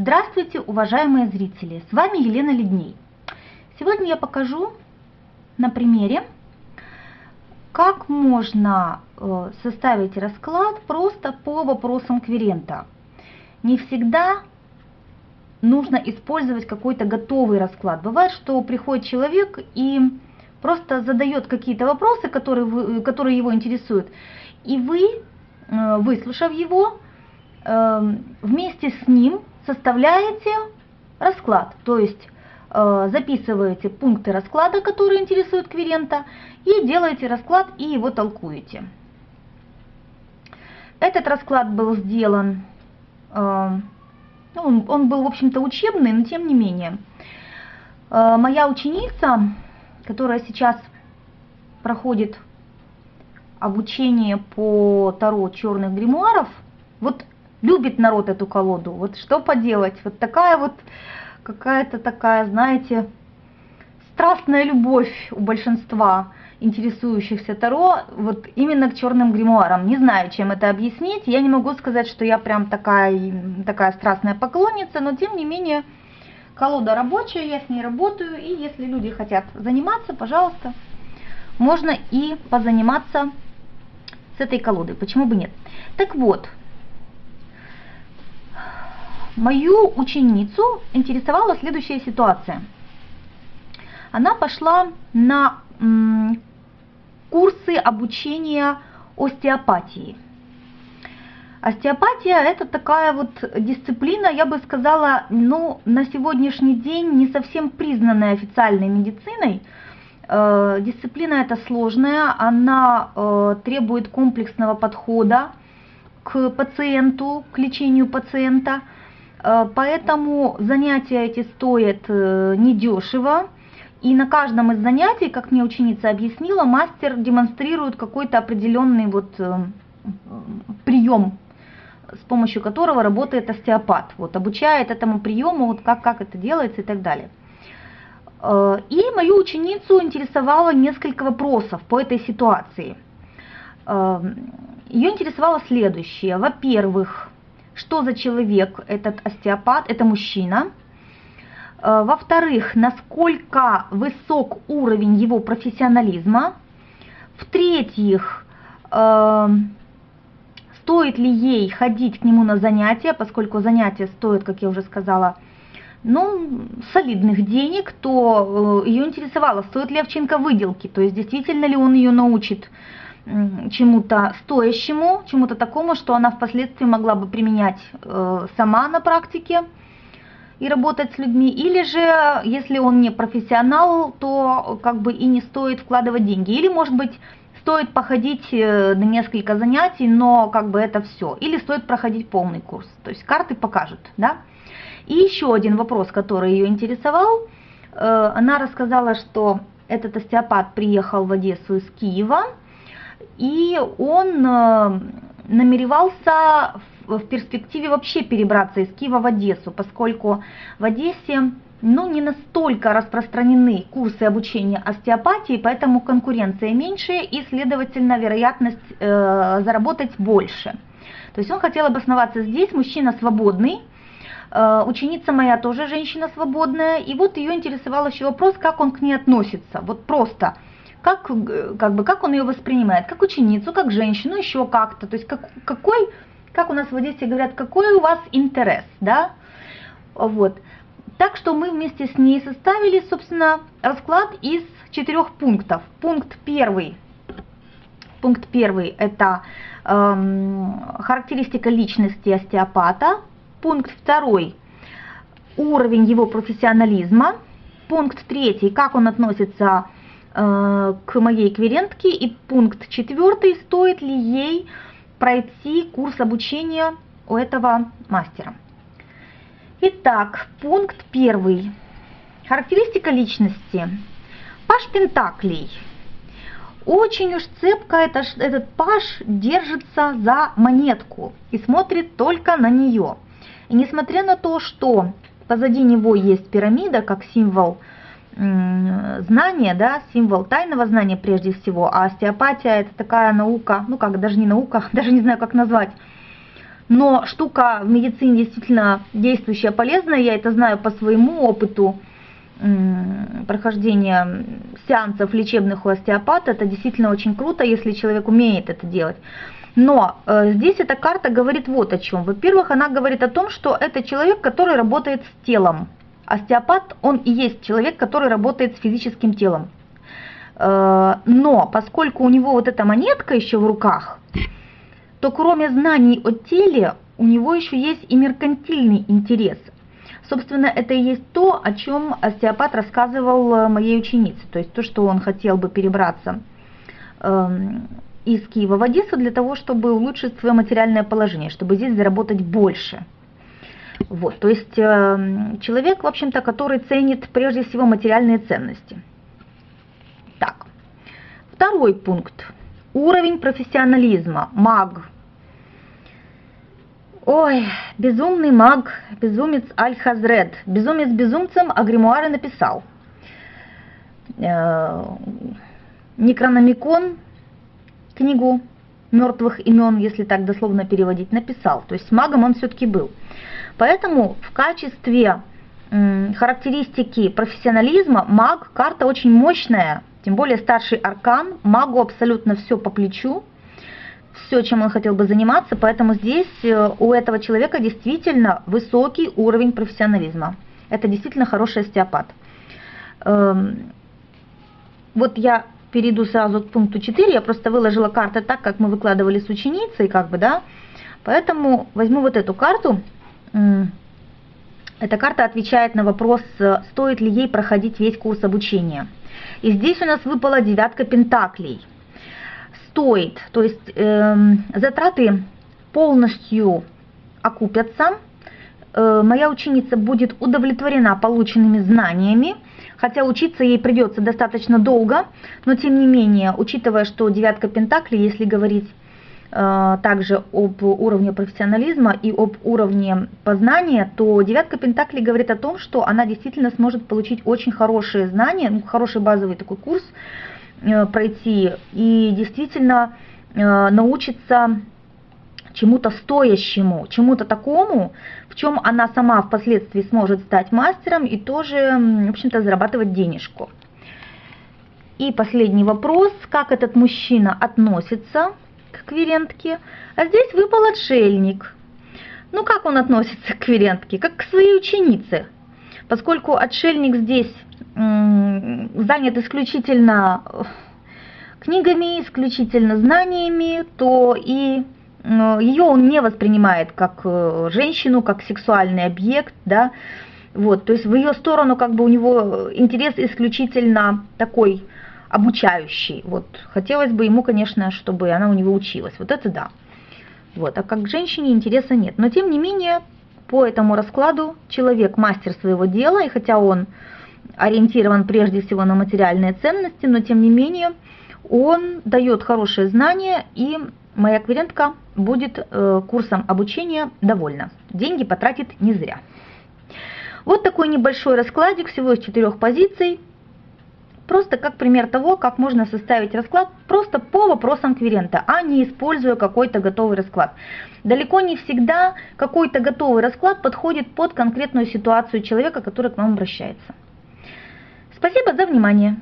Здравствуйте, уважаемые зрители! С вами Елена Ледней. Сегодня я покажу на примере, как можно э, составить расклад просто по вопросам кверента. Не всегда нужно использовать какой-то готовый расклад. Бывает, что приходит человек и просто задает какие-то вопросы, которые, вы, которые его интересуют, и вы, э, выслушав его, э, вместе с ним составляете расклад, то есть э, записываете пункты расклада, которые интересуют кверента, и делаете расклад и его толкуете. Этот расклад был сделан, ну, он был, в общем-то, учебный, но тем не менее. Моя ученица которая сейчас проходит обучение по Таро черных гримуаров, вот любит народ эту колоду, вот что поделать, вот такая вот какая-то такая, знаете, страстная любовь у большинства интересующихся Таро вот именно к черным гримуарам. Не знаю, чем это объяснить, я не могу сказать, что я прям такая, такая страстная поклонница, но тем не менее Колода рабочая, я с ней работаю, и если люди хотят заниматься, пожалуйста, можно и позаниматься с этой колодой, почему бы нет. Так вот, мою ученицу интересовала следующая ситуация. Она пошла на курсы обучения остеопатии – Остеопатия это такая вот дисциплина, я бы сказала, ну, на сегодняшний день не совсем признанная официальной медициной. Э, дисциплина эта сложная, она э, требует комплексного подхода к пациенту, к лечению пациента. Э, поэтому занятия эти стоят недешево. И на каждом из занятий, как мне ученица объяснила, мастер демонстрирует какой-то определенный вот прием с помощью которого работает остеопат. Вот, обучает этому приему, вот как, как это делается и так далее. Э, и мою ученицу интересовало несколько вопросов по этой ситуации. Э, Ее интересовало следующее. Во-первых, что за человек этот остеопат? Это мужчина. Э, во-вторых, насколько высок уровень его профессионализма. В-третьих, стоит ли ей ходить к нему на занятия, поскольку занятия стоят, как я уже сказала, ну, солидных денег, то э, ее интересовало, стоит ли овчинка выделки, то есть действительно ли он ее научит чему-то стоящему, чему-то такому, что она впоследствии могла бы применять э, сама на практике и работать с людьми, или же, если он не профессионал, то как бы и не стоит вкладывать деньги, или, может быть, стоит походить э, на несколько занятий, но как бы это все. Или стоит проходить полный курс. То есть карты покажут, да. И еще один вопрос, который ее интересовал. Э, она рассказала, что этот остеопат приехал в Одессу из Киева, и он э, намеревался в перспективе вообще перебраться из Киева в Одессу, поскольку в Одессе ну, не настолько распространены курсы обучения остеопатии, поэтому конкуренция меньше и, следовательно, вероятность э, заработать больше. То есть он хотел обосноваться здесь, мужчина свободный, э, ученица моя тоже женщина свободная, и вот ее интересовал еще вопрос, как он к ней относится, вот просто, как, как, бы, как он ее воспринимает, как ученицу, как женщину, еще как-то, то есть как, какой, как у нас в Одессе говорят, какой у вас интерес, да, вот. Так что мы вместе с ней составили, собственно, расклад из четырех пунктов. Пункт первый. Пункт первый – это эм, характеристика личности остеопата. Пункт второй – уровень его профессионализма. Пункт третий – как он относится э, к моей кверентке. И пункт четвертый – стоит ли ей пройти курс обучения у этого мастера. Итак, пункт первый. Характеристика личности. Паш Пентаклей. Очень уж цепко это, этот паш держится за монетку и смотрит только на нее. И несмотря на то, что позади него есть пирамида как символ знания, да, символ тайного знания прежде всего, а остеопатия это такая наука, ну как, даже не наука, даже не знаю как назвать, Но штука в медицине действительно действующая, полезная, я это знаю по своему опыту прохождения сеансов лечебных у остеопата. Это действительно очень круто, если человек умеет это делать. Но э, здесь эта карта говорит вот о чем. Во-первых, она говорит о том, что это человек, который работает с телом. Остеопат, он и есть человек, который работает с физическим телом. Э, но поскольку у него вот эта монетка еще в руках, то кроме знаний о теле, у него еще есть и меркантильный интерес. Собственно, это и есть то, о чем остеопат рассказывал э, моей ученице. То есть то, что он хотел бы перебраться эм, из Киева в Одессу для того, чтобы улучшить свое материальное положение, чтобы здесь заработать больше. Вот, то есть э, человек, в общем-то, который ценит прежде всего материальные ценности. Так, второй пункт. Уровень профессионализма, маг. Ой, безумный маг, безумец Аль-Хазред. Безумец безумцем, а гримуары написал. Э, Некрономикон книгу мертвых имен, если так дословно переводить, написал. То есть магом он все-таки был. Поэтому в качестве характеристики профессионализма маг карта очень мощная, тем более старший аркан, магу абсолютно все по плечу, все, чем он хотел бы заниматься, поэтому здесь э, у этого человека действительно высокий уровень профессионализма. Это действительно хороший остеопат. Эм, вот я перейду сразу к пункту 4, я просто выложила карты так, как мы выкладывали с ученицей, как бы, да, поэтому возьму вот эту карту, эта карта отвечает на вопрос, стоит ли ей проходить весь курс обучения. И здесь у нас выпала девятка пентаклей. Стоит, то есть э, затраты полностью окупятся, э, моя ученица будет удовлетворена полученными знаниями, хотя учиться ей придется достаточно долго, но тем не менее, учитывая, что девятка пентаклей, если говорить э, также об уровне профессионализма и об уровне познания, то девятка пентаклей говорит о том, что она действительно сможет получить очень хорошие знания, ну, хороший базовый такой курс э, пройти и действительно э, научиться чему-то стоящему, чему-то такому, в чем она сама впоследствии сможет стать мастером и тоже, в общем-то, зарабатывать денежку. И последний вопрос, как этот мужчина относится к кверентке? А здесь выпал отшельник. Ну, как он относится к кверентке? Как к своей ученице. Поскольку отшельник здесь занят исключительно книгами, исключительно знаниями, то и ее он не воспринимает как э, женщину, как сексуальный объект, да, вот, то есть в ее сторону как бы у него интерес исключительно такой обучающий, вот, хотелось бы ему, конечно, чтобы она у него училась, вот это да, вот, а как к женщине интереса нет, но тем не менее, по этому раскладу человек мастер своего дела, и хотя он ориентирован прежде всего на материальные ценности, но тем не менее он дает хорошие знания и моя клиентка будет э, курсом обучения довольна. Деньги потратит не зря. Вот такой небольшой раскладик всего из четырех позиций. Просто как пример того, как можно составить расклад просто по вопросам кверента, а не используя какой-то готовый расклад. Далеко не всегда какой-то готовый расклад подходит под конкретную ситуацию человека, который к вам обращается. Спасибо за внимание.